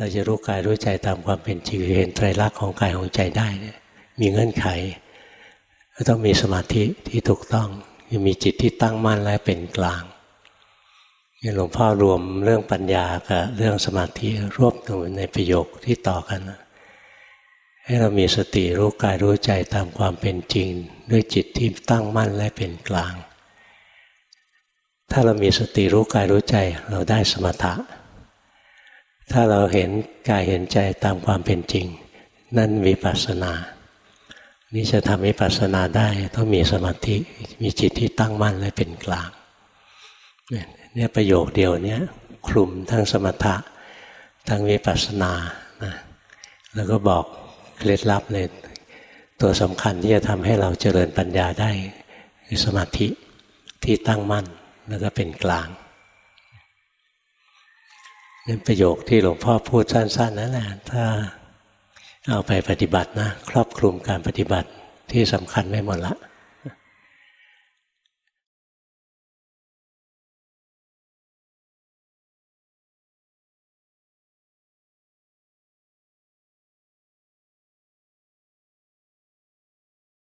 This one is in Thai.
เราจะรู้กายรู้ใจตามความเป็นจริงเห็นไตรลักษณ์ของกายของใจได้เนี่ยมีเงื่อนไข ก็ต้องมีสมาธิที่ถูกต้องมีจิตที่ตั้งมั่นและเป็นกลางนี่หลวงพ่อรวมเรื่องปัญญากับเรื่องสมาธิรวบอยู่ในประโยคที่ต่อกันนะให้เรามีสติรู้กายรู้ใจตามความเป็นจริง ด้วยจิตที่ตั้งมั่นและเป็นกลาง ถ้าเรามีสติรู้กายรู้ใจเราได้สมถะ ถ้าเราเห็นกายเห็นใจตามความเป็นจริง นั่นวิปัสสนา นี่จะทำวิปัสสนาได้ต้องมีสมาธิมีจิตที่ตั้งมั่นและเป็นกลางเนี่ยประโยคเดียวเนี้ยคลุมทั้งสมถะทั้งวิปัสสนานะแล้วก็บอกเคล็ดลับเลยตัวสำคัญที่จะทำให้เราเจริญปัญญาได้คือสมาธิที่ตั้งมั่นแล้วก็เป็นกลาง นี่ประโยคที่หลวงพ่อพูดสั้นๆนั่นแหละถ้าเอาไปปฏิบัตินะ ครอบคลุมการปฏิบัติที่สำคัญไม่หมดละ